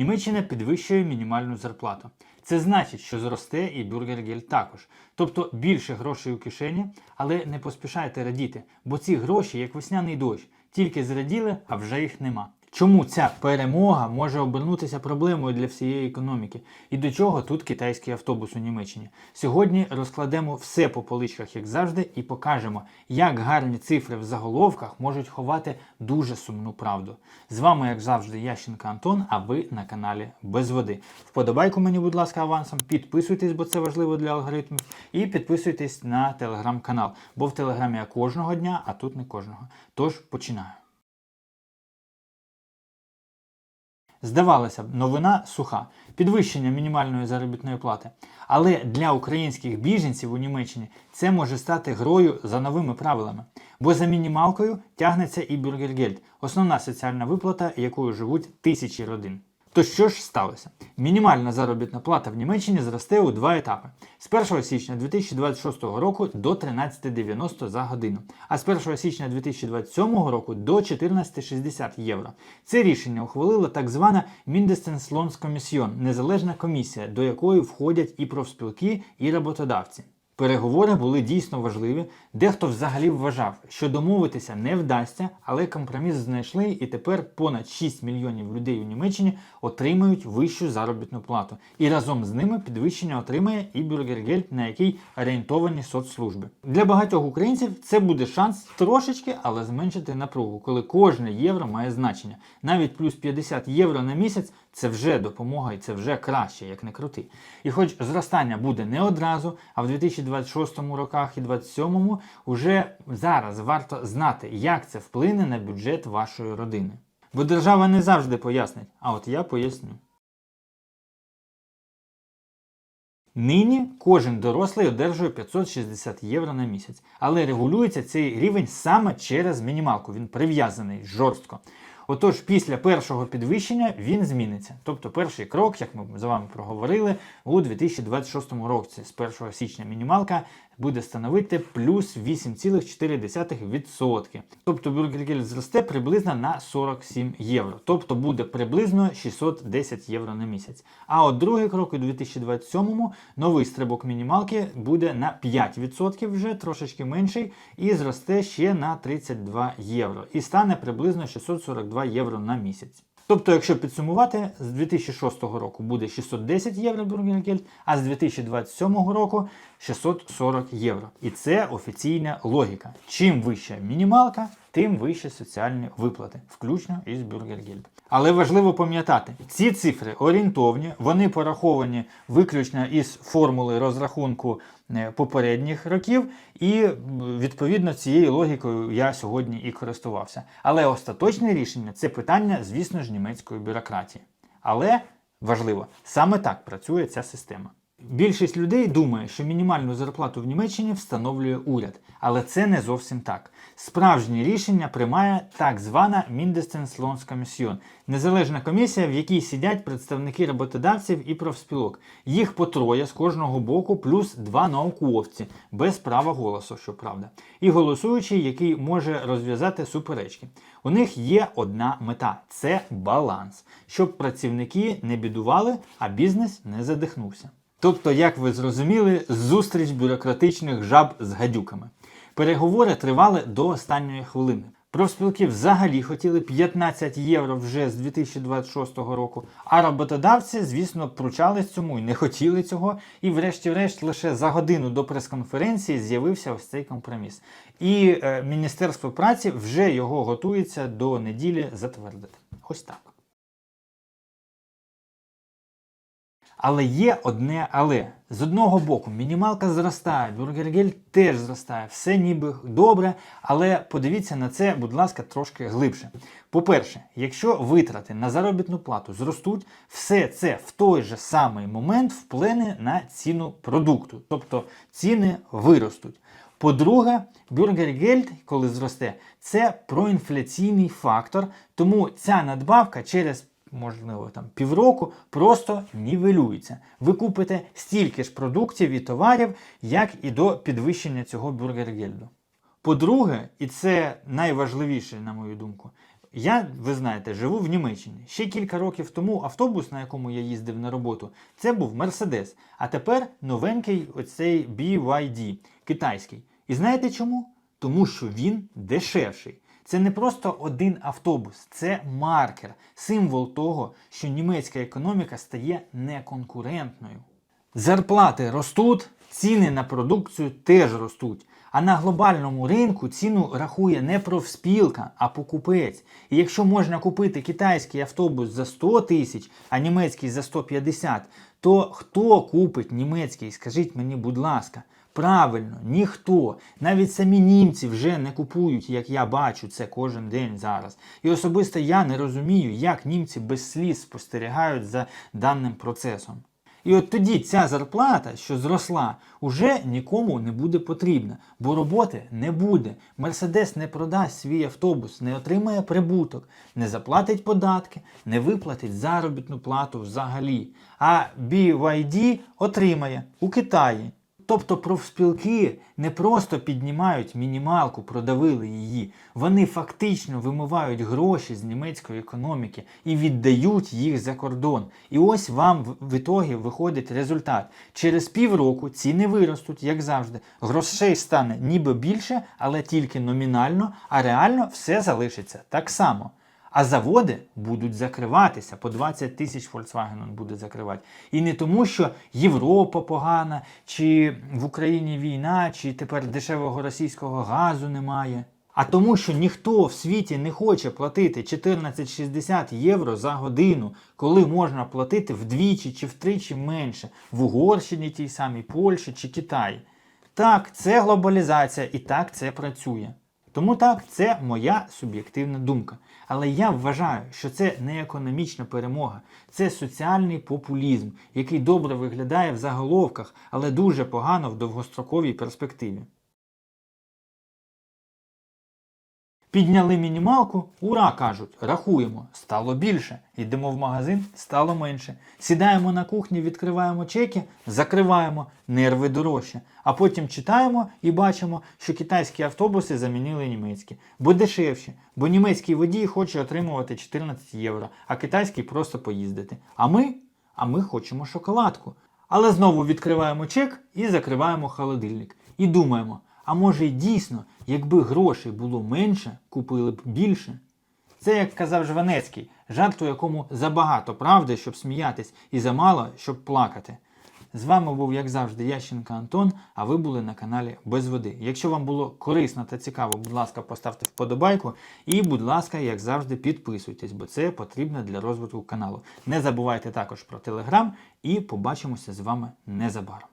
Німеччина підвищує мінімальну зарплату. Це значить, що зросте і бюргергель також. Тобто більше грошей у кишені, але не поспішайте радіти, бо ці гроші, як весняний дощ, тільки зраділи, а вже їх нема. Чому ця перемога може обернутися проблемою для всієї економіки? І до чого тут китайський автобус у Німеччині? Сьогодні розкладемо все по поличках, як завжди, і покажемо, як гарні цифри в заголовках можуть ховати дуже сумну правду. З вами, як завжди, Ященко Антон, а ви на каналі Без води. Вподобайку мені, будь ласка, авансом, підписуйтесь, бо це важливо для алгоритмів, і підписуйтесь на телеграм-канал, бо в телеграмі я кожного дня, а тут не кожного. Тож починаю. Здавалося б, новина суха, підвищення мінімальної заробітної плати. Але для українських біженців у Німеччині це може стати грою за новими правилами. Бо за мінімалкою тягнеться і бюргергельд, основна соціальна виплата, якою живуть тисячі родин. То що ж сталося? Мінімальна заробітна плата в Німеччині зросте у два етапи: з 1 січня 2026 року до 13,90 за годину, а з 1 січня 2027 року до 14,60 євро. Це рішення ухвалила так звана Mindestenslohnskommission – незалежна комісія, до якої входять і профспілки, і роботодавці. Переговори були дійсно важливі. Дехто взагалі вважав, що домовитися не вдасться, але компроміс знайшли, і тепер понад 6 мільйонів людей у Німеччині отримають вищу заробітну плату. І разом з ними підвищення отримає і бюргергельд, на який орієнтовані соцслужби. Для багатьох українців це буде шанс трошечки, але зменшити напругу, коли кожне євро має значення. Навіть плюс 50 євро на місяць це вже допомога і це вже краще, як не крути. І хоч зростання буде не одразу, а в 2026 роках і 2027 уже зараз варто знати, як це вплине на бюджет вашої родини. Бо держава не завжди пояснить, а от я поясню. Нині кожен дорослий одержує 560 євро на місяць, але регулюється цей рівень саме через мінімалку. Він прив'язаний жорстко. Отож, після першого підвищення він зміниться. Тобто перший крок, як ми з вами проговорили, у 2026 році з 1 січня мінімалка буде становити плюс 8,4%. Тобто бюргергель зросте приблизно на 47 євро. Тобто буде приблизно 610 євро на місяць. А от другий крок у 2027-му новий стрибок мінімалки буде на 5% вже трошечки менший, і зросте ще на 32 євро. І стане приблизно 642 євро на місяць. Тобто, якщо підсумувати, з 2006 року буде 610 євро бюргергельд, а з 2027 року 640 євро. І це офіційна логіка. Чим вища мінімалка, тим вищі соціальні виплати, включно із бюргергельд. Але важливо пам'ятати, ці цифри орієнтовні, вони пораховані виключно із формули розрахунку е, попередніх років, і відповідно цією логікою я сьогодні і користувався. Але остаточне рішення це питання, звісно ж, німецької бюрократії. Але важливо, саме так працює ця система. Більшість людей думає, що мінімальну зарплату в Німеччині встановлює уряд, але це не зовсім так. Справжнє рішення приймає так звана Mindestenslohnskommission – незалежна комісія, в якій сидять представники роботодавців і профспілок. Їх по троє з кожного боку, плюс два науковці, без права голосу, щоправда, і голосуючий, який може розв'язати суперечки. У них є одна мета це баланс, щоб працівники не бідували, а бізнес не задихнувся. Тобто, як ви зрозуміли, зустріч бюрократичних жаб з гадюками. Переговори тривали до останньої хвилини. Профспілки взагалі хотіли 15 євро вже з 2026 року, а роботодавці, звісно, пручались цьому і не хотіли цього. І, врешті-решт, лише за годину до прес-конференції з'явився ось цей компроміс. І е, Міністерство праці вже його готується до неділі затвердити. Ось так. Але є одне але. З одного боку, мінімалка зростає, бюргергель теж зростає, все ніби добре, але подивіться на це, будь ласка, трошки глибше. По-перше, якщо витрати на заробітну плату зростуть, все це в той же самий момент вплине на ціну продукту, тобто ціни виростуть. По-друге, бюргергельд, коли зросте, це проінфляційний фактор, тому ця надбавка через можливо, там півроку, просто нівелюється. Ви купите стільки ж продуктів і товарів, як і до підвищення цього бюргергельду. По-друге, і це найважливіше, на мою думку, я, ви знаєте, живу в Німеччині. Ще кілька років тому автобус, на якому я їздив на роботу, це був Мерседес. А тепер новенький оцей BYD китайський. І знаєте чому? Тому що він дешевший. Це не просто один автобус, це маркер, символ того, що німецька економіка стає неконкурентною. Зарплати ростуть, ціни на продукцію теж ростуть. А на глобальному ринку ціну рахує не профспілка, а покупець. І якщо можна купити китайський автобус за 100 тисяч, а німецький за 150, то хто купить німецький? Скажіть мені, будь ласка. Правильно, ніхто. Навіть самі німці вже не купують, як я бачу це кожен день зараз. І особисто я не розумію, як німці без сліз спостерігають за даним процесом. І от тоді ця зарплата, що зросла, уже нікому не буде потрібна, бо роботи не буде. Мерседес не продасть свій автобус, не отримає прибуток, не заплатить податки, не виплатить заробітну плату взагалі. А BYD отримає у Китаї. Тобто профспілки не просто піднімають мінімалку, продавили її, вони фактично вимивають гроші з німецької економіки і віддають їх за кордон. І ось вам в- ітогі виходить результат. Через півроку ціни виростуть, як завжди. Грошей стане ніби більше, але тільки номінально, а реально все залишиться так само. А заводи будуть закриватися, по 20 тисяч Volkswagen буде закривати. І не тому, що Європа погана, чи в Україні війна, чи тепер дешевого російського газу немає. А тому, що ніхто в світі не хоче платити 14,60 євро за годину, коли можна платити вдвічі чи втричі менше в Угорщині, тій самій Польщі чи Китаї. Так, це глобалізація і так це працює. Тому так, це моя суб'єктивна думка. Але я вважаю, що це не економічна перемога, це соціальний популізм, який добре виглядає в заголовках, але дуже погано в довгостроковій перспективі. Підняли мінімалку, ура, кажуть, рахуємо, стало більше. Йдемо в магазин, стало менше. Сідаємо на кухні, відкриваємо чеки, закриваємо, нерви дорожче. А потім читаємо і бачимо, що китайські автобуси замінили німецькі, бо дешевші, бо німецький водій хоче отримувати 14 євро, а китайський просто поїздити. А ми? А ми хочемо шоколадку. Але знову відкриваємо чек і закриваємо холодильник. І думаємо, а може дійсно, якби грошей було менше, купили б більше? Це, як казав Жванецький, жарт, у якому забагато правди, щоб сміятись, і замало, щоб плакати. З вами був, як завжди, Ященко Антон, а ви були на каналі Без води. Якщо вам було корисно та цікаво, будь ласка, поставте вподобайку і, будь ласка, як завжди, підписуйтесь, бо це потрібно для розвитку каналу. Не забувайте також про телеграм і побачимося з вами незабаром.